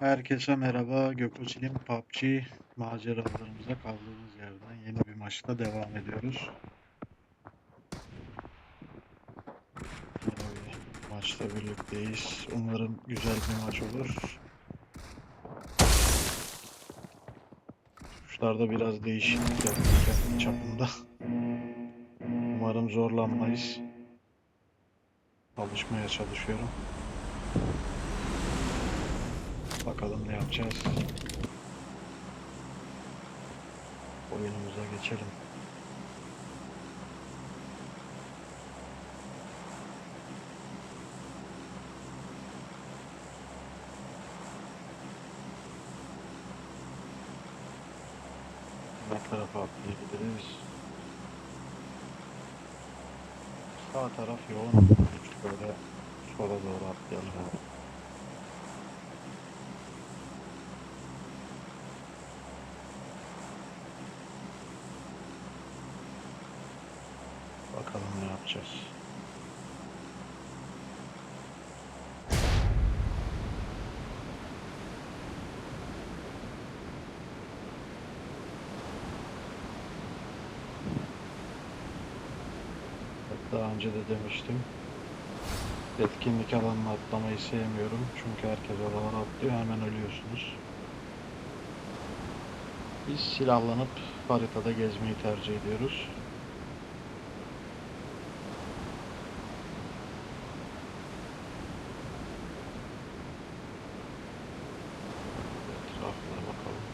Herkese merhaba. Gökoçilim PUBG maceralarımıza kaldığımız yerden yeni bir maçta devam ediyoruz. Bir maçta birlikteyiz. Umarım güzel bir maç olur. Tuşlarda biraz değişiklik yaptık çapında. Umarım zorlanmayız. Alışmaya çalışıyorum. Bakalım ne yapacağız. Oyunumuza geçelim. Ne tarafa atlayabiliriz? Sağ taraf yoğun. Böyle sola doğru atlayalım. abi. Bakalım ne yapacağız. Daha önce de demiştim. Etkinlik alanına atlamayı sevmiyorum. Çünkü herkes oralara atlıyor hemen ölüyorsunuz. Biz silahlanıp haritada gezmeyi tercih ediyoruz. Etrafına bakalım.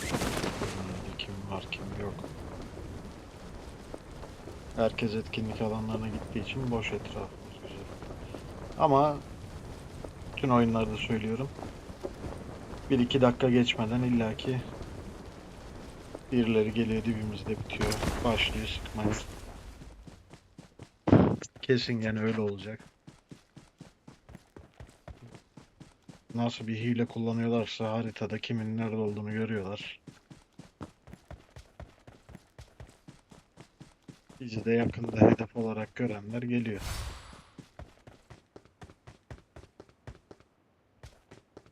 Hmm, Kim var kim yok. Herkes etkinlik alanlarına gittiği için boş etrafımız güzel. Ama bütün oyunlarda söylüyorum. 1-2 dakika geçmeden illaki birileri geliyor dibimizde bitiyor. Başlıyor sıkmaya. Kesin yani öyle olacak. Nasıl bir hile kullanıyorlarsa haritada kimin nerede olduğunu görüyorlar. Bizi de yakında hedef olarak görenler geliyor.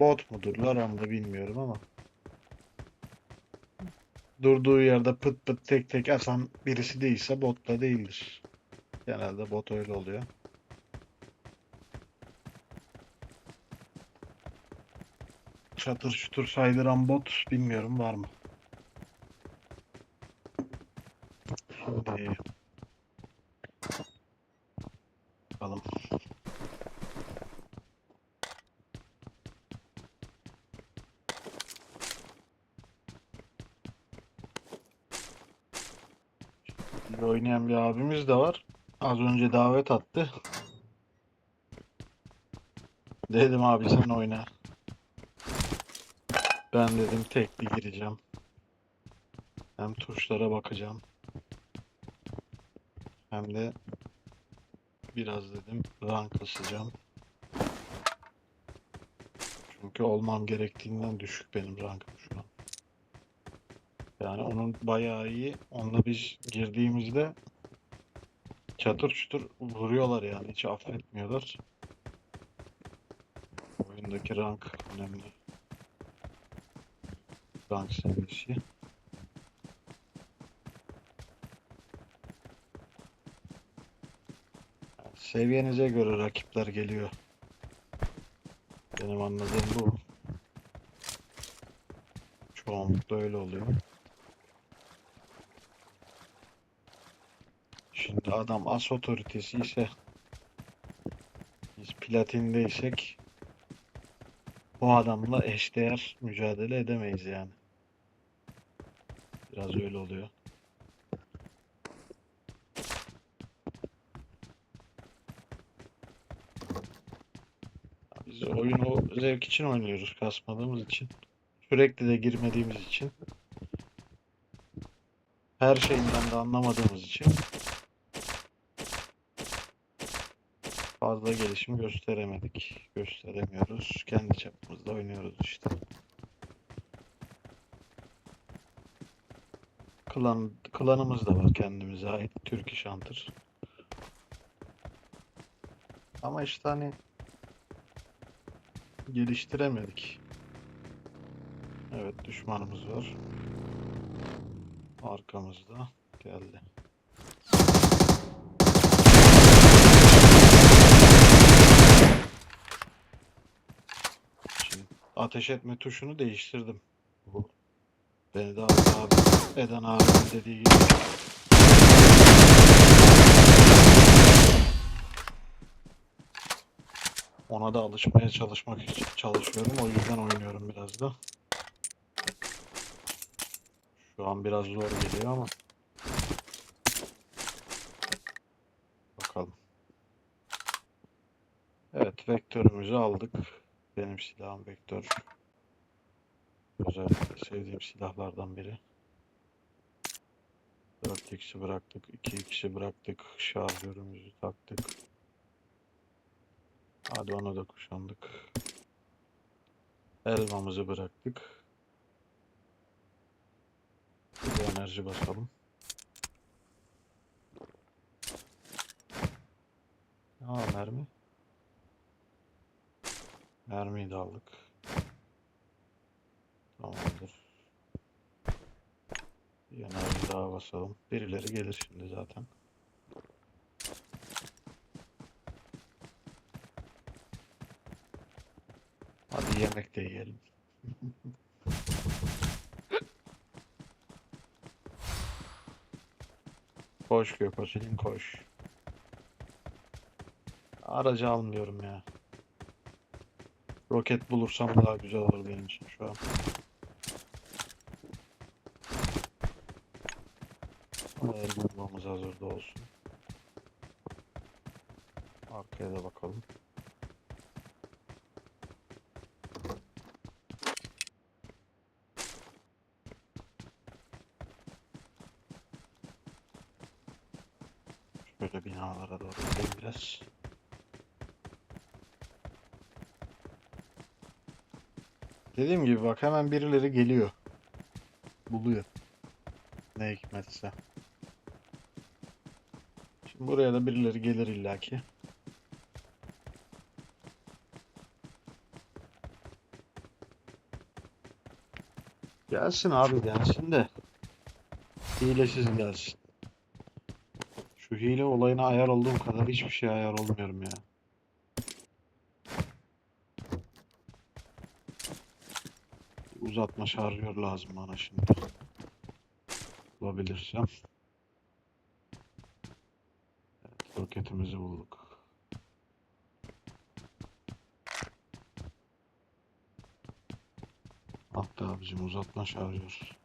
Bot mudurlar onu da bilmiyorum ama. Durduğu yerde pıt pıt tek tek atan birisi değilse bot da değildir. Genelde bot öyle oluyor. Çatır çutur saydıran bot bilmiyorum var mı? Şimdi bakalım. Şimdi oynayan bir abimiz de var. Az önce davet attı. Dedim abi sen oyna. Ben dedim tekli gireceğim. Hem tuşlara bakacağım. Hem de biraz dedim rank kasacağım. Çünkü olmam gerektiğinden düşük benim rankım şu. Yani onun bayağı iyi. Onunla biz girdiğimizde çatır çutur vuruyorlar yani hiç affetmiyorlar. Oyundaki rank önemli. Rank seviyesi. Seviyenize göre rakipler geliyor. Benim anladığım bu. Çoğunlukla öyle oluyor. Şimdi adam as otoritesi ise biz platindeysek o adamla eşdeğer mücadele edemeyiz yani. Biraz öyle oluyor. Biz oyunu zevk için oynuyoruz, kasmadığımız için. Sürekli de girmediğimiz için. Her şeyinden de anlamadığımız için. Fazla gelişim gösteremedik. Gösteremiyoruz. Kendi çapımızda oynuyoruz işte. Klan, klanımız da var kendimize ait. Türk İş. Ama işte hani geliştiremedik. Evet düşmanımız var. Arkamızda geldi. Şimdi ateş etme tuşunu değiştirdim. Bu beni daha abi Eden abinin dediği gibi. Ona da alışmaya çalışmak için çalışıyorum. O yüzden oynuyorum biraz da. Şu an biraz zor geliyor ama. Bakalım. Evet, vektörümüzü aldık. Benim silahım vektör. Özellikle sevdiğim silahlardan biri. 4 kişi bıraktık, 2 kişi bıraktık, şarjörümüzü taktık. Hadi onu da kuşandık. Elmamızı bıraktık. Bir enerji basalım. Aa mermi. Mermiyi de aldık. Tamamdır. Enerji daha basalım. Birileri gelir şimdi zaten. Hadi yemek de yiyelim. Koş Gökoç'un koş. Aracı almıyorum ya. Roket bulursam daha güzel olur benim için şu an. Eğer bulmamız hazırda olsun. Arkaya da bakalım. Şöyle binalara doğru gidelim biraz. Dediğim gibi bak hemen birileri geliyor. Buluyor. Ne hikmetse. Şimdi buraya da birileri gelir illaki. Gelsin abi gelsin de. Hilesiz gelsin. Şu hile olayına ayar olduğum kadar hiçbir şey ayar olmuyorum ya. Uzatma şarjör lazım bana şimdi. Bulabilirsem. Evet, roketimizi bulduk. Hatta abicim uzatma şarjör.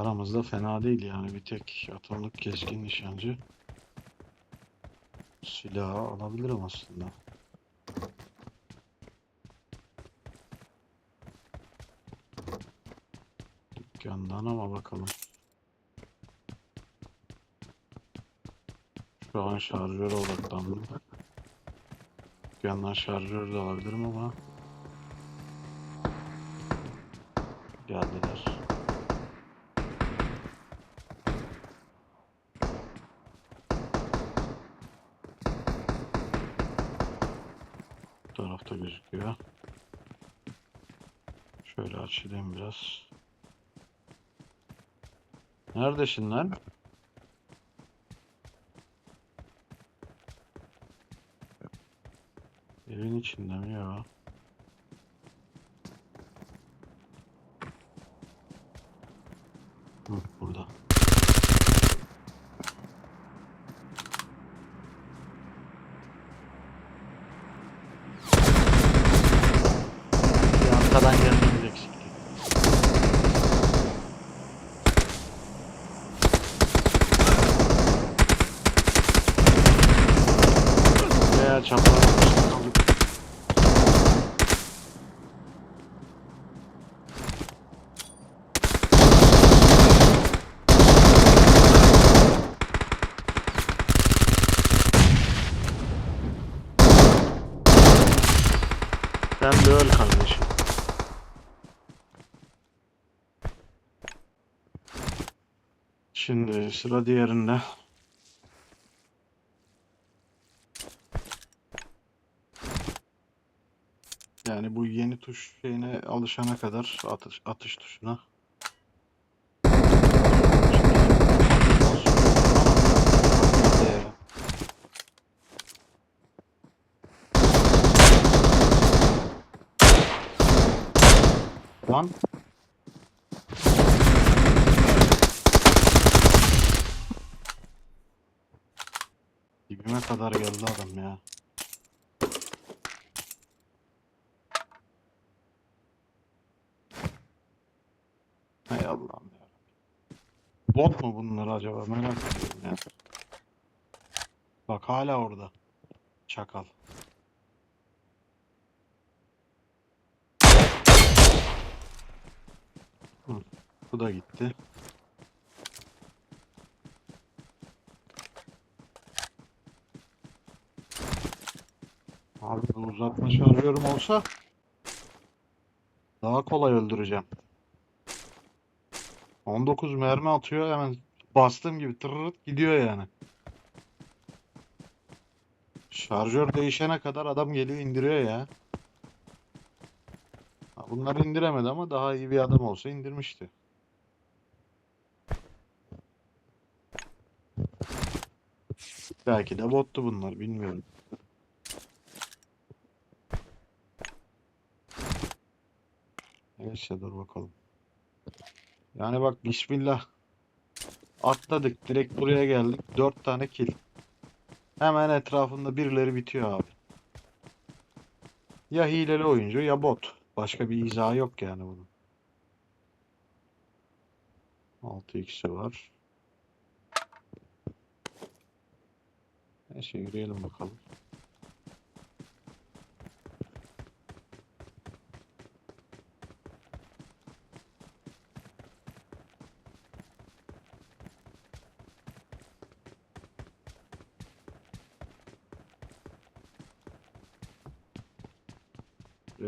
Aramızda fena değil yani bir tek atımlık keskin nişancı silahı alabilirim aslında. Dükkandan ama bakalım. Şu an şarjöre odaklandım. Dükkandan şarjör de alabilirim ama geldiler. Şöyle açayım biraz. Neredesin lan? Evin içinde mi ya? Hı, burada. Bir arkadan gelmemiz eksikti. Veya çapraz kaldık. Sen de öl kardeşim. Şimdi sıra diğerinde. Yani bu yeni tuş şeyine alışana kadar atış, atış tuşuna. Lan dibime kadar geldi adam ya. Hay Allah'ım ya. Bot mu bunlar acaba? Merak ediyorum ya. Bak hala orada. Çakal. Bu da gitti. Abi bu uzatma şarjörüm olsa daha kolay öldüreceğim. 19 mermi atıyor hemen bastığım gibi tırırıt gidiyor yani. Şarjör değişene kadar adam geliyor indiriyor ya. Ha, Bunlar indiremedi ama daha iyi bir adam olsa indirmişti. Belki de bottu bunlar bilmiyorum. Neyse dur bakalım. Yani bak bismillah. Atladık direkt buraya geldik. 4 tane kill. Hemen etrafında birileri bitiyor abi. Ya hileli oyuncu ya bot. Başka bir izahı yok yani bunun. 6x'i var. Neyse yürüyelim bakalım.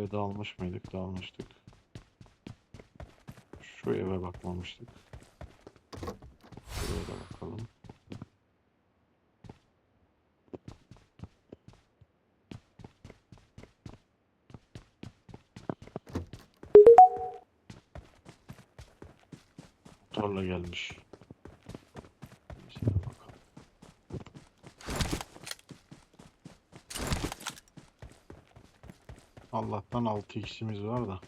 Buraya dalmış mıydık? Dalmıştık. Şu eve bakmamıştık. Buraya da bakalım. Motorla gelmiş. Allah'tan 6x'imiz var da.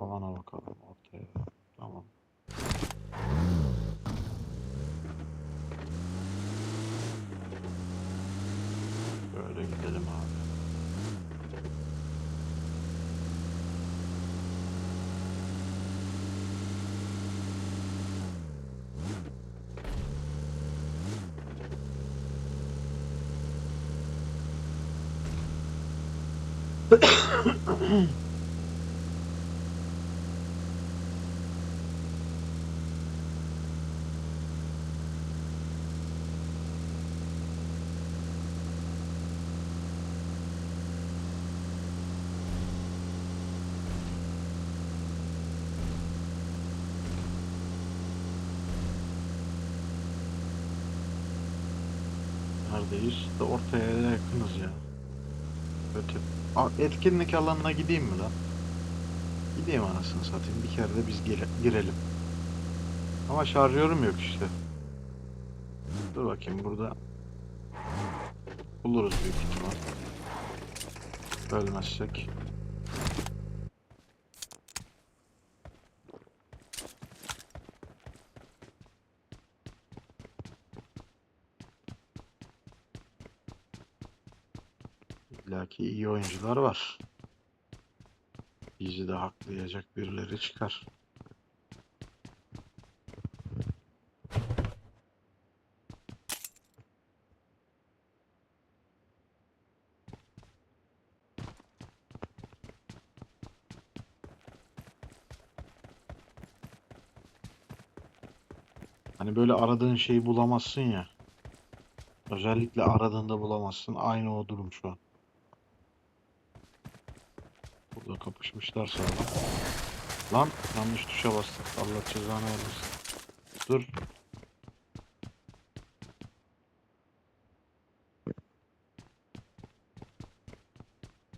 Alana bakalım ortaya. Tamam. Böyle gidelim abi. Neredeyiz? De ortaya yakınız ya. Kötü. Aa, etkinlik alanına gideyim mi lan? Gideyim anasını satayım. Bir kere de biz gire- girelim. Ama şarjörüm yok işte. Dur bakayım burada. Buluruz büyük ihtimal. Ölmezsek. İlla ki iyi oyuncular var. Bizi de haklayacak birileri çıkar. Hani böyle aradığın şeyi bulamazsın ya. Özellikle aradığında bulamazsın. Aynı o durum şu an. Burada kapışmışlar sağlam. Lan yanlış tuşa bastık. Allah cezanı vermesin. Dur.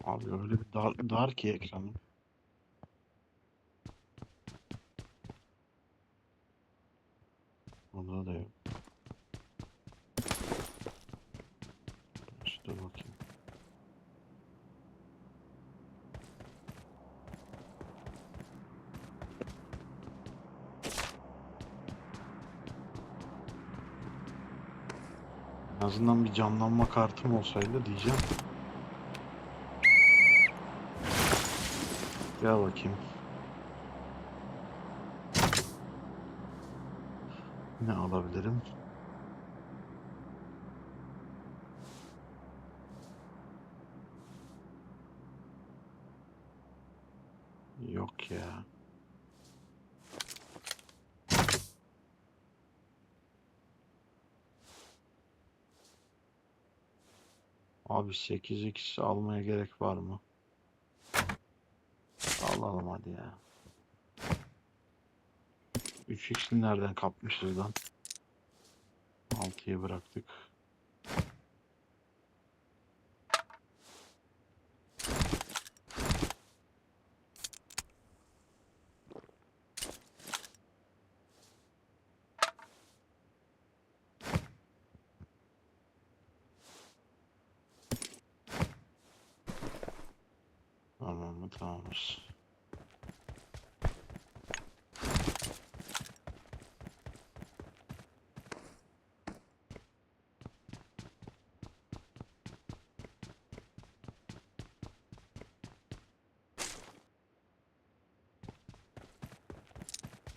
Abi öyle bir dar, dar ki ekranı. Burada da yok. İşte bakayım. En azından bir canlanma kartım olsaydı diyeceğim. Gel bakayım. Ne alabilirim? Yok ya. Abi 8x almaya gerek var mı? Alalım hadi ya. 3x'ini nereden kapmışız lan? 6'ya bıraktık. Tamam mı? Tamamız.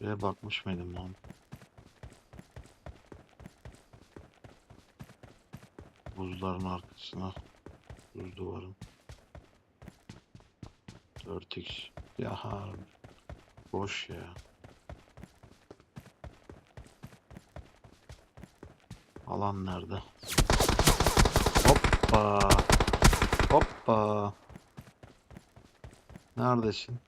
Bir bakmış mıydım lan? Buzların arkasına. Buz duvarın. 4x. Ya harbi. Boş ya. Alan nerede? Hoppa. Hoppa. Neredesin?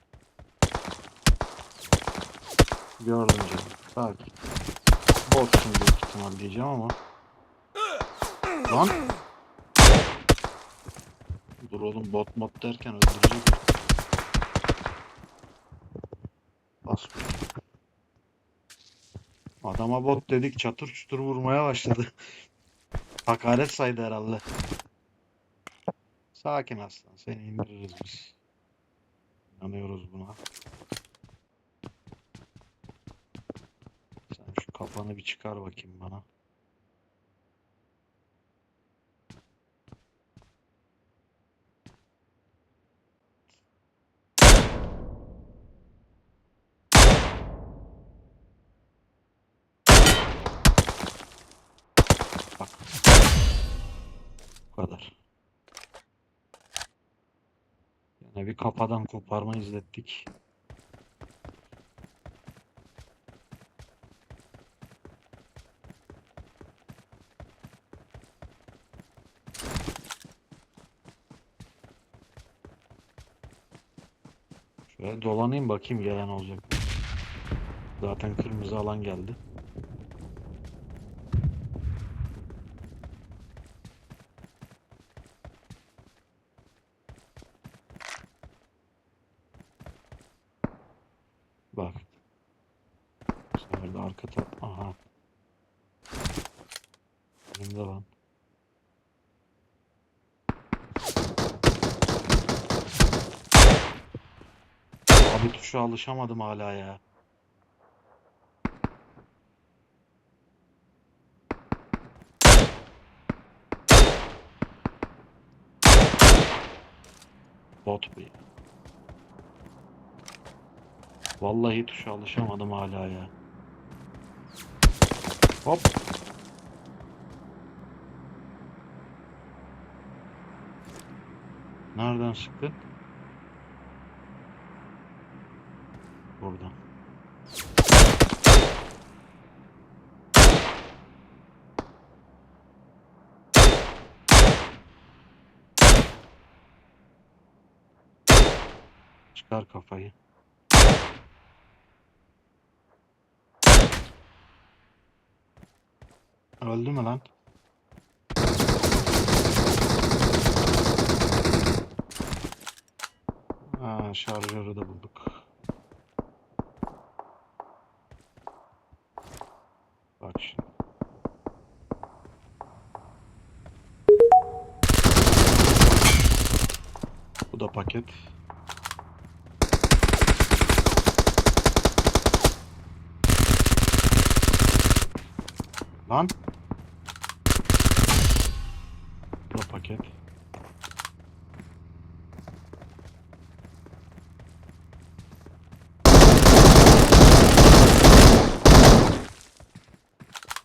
Gördüm canım. Sakin. Botsun büyük ihtimal diyeceğim ama. Lan. Dur oğlum bot mod derken öldürecek. Adama bot dedik çatır çutur vurmaya başladı. Hakaret saydı herhalde. Sakin aslan seni indiririz biz. İnanıyoruz buna. Sen şu kafanı bir çıkar bakayım bana. Bak. Bu kadar. Yine bir kafadan koparma izlettik. Şöyle dolanayım bakayım gelen olacak. Zaten kırmızı alan geldi. Bak. Bu sefer de arka taraf. Aha. Önümde lan. Tuşa alışamadım hala ya. Bot bu. Vallahi tuşa alışamadım hala ya. Hop. Nereden sıktın? burada. Çıkar kafayı. Öldü mü lan? Ha, şarjörü de bulduk. Şimdi. Bu da paket. Lan. Bu da paket.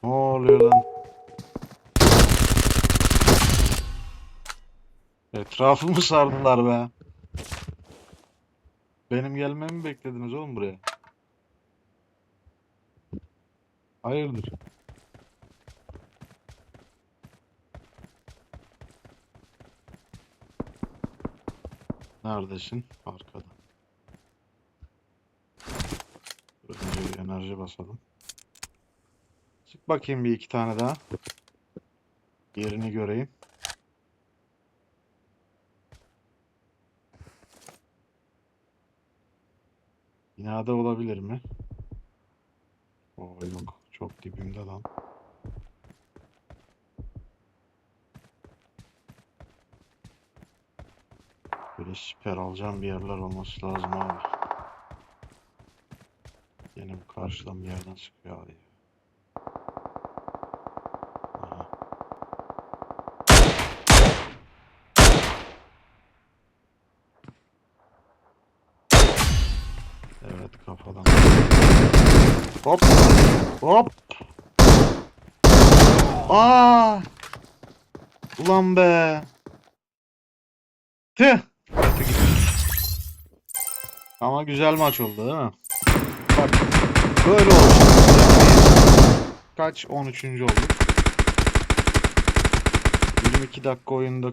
Ne oluyor lan? Etrafımı sardılar be. Benim gelmemi mi beklediniz oğlum buraya? Hayırdır? Neredesin? Arkada. Önce bir enerji basalım. Sık bakayım bir iki tane daha. Yerini göreyim. Binada olabilir mi? Oo yok. Çok dibimde lan. Böyle siper alacağım bir yerler olması lazım abi. Yine bu karşıdan bir yerden sıkıyor abi. Kafadan. Hop. Hop. Aa! Ulan be. Tüh. Ama güzel maç oldu değil mi? Bak böyle oldu. Kaç? 13. olduk. 22 dakika oyunda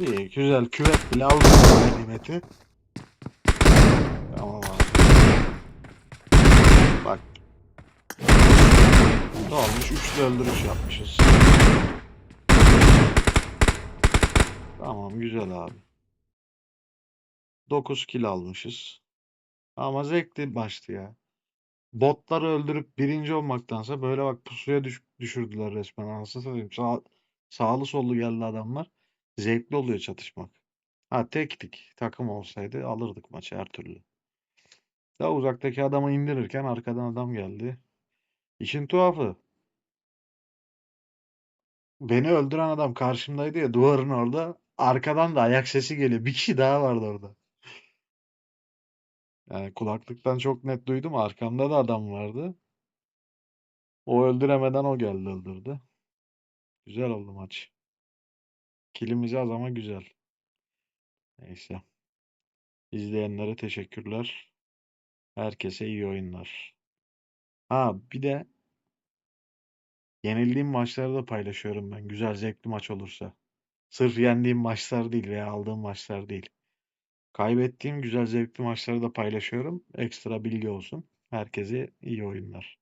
İyi, güzel küvet bile aldık bu ganimeti. Tamam abi. Bak. Ne olmuş? Üçlü öldürüş yapmışız. Tamam güzel abi. 9 kill almışız. Ama zevkli maçtı ya. Botları öldürüp birinci olmaktansa böyle bak pusuya düş- düşürdüler resmen. Anasını satayım. Sağ, sağlı sollu geldi adamlar. Zevkli oluyor çatışmak. Ha tektik takım olsaydı alırdık maçı her türlü. Daha uzaktaki adamı indirirken arkadan adam geldi. İşin tuhafı. Beni öldüren adam karşımdaydı ya duvarın orada. Arkadan da ayak sesi geliyor. Bir kişi daha vardı orada. Yani kulaklıktan çok net duydum. Arkamda da adam vardı. O öldüremeden o geldi öldürdü. Güzel oldu maç. Kilimiz az ama güzel. Neyse. İzleyenlere teşekkürler. Herkese iyi oyunlar. Ha bir de yenildiğim maçları da paylaşıyorum ben. Güzel zevkli maç olursa. Sırf yendiğim maçlar değil veya aldığım maçlar değil. Kaybettiğim güzel zevkli maçları da paylaşıyorum. Ekstra bilgi olsun. Herkese iyi oyunlar.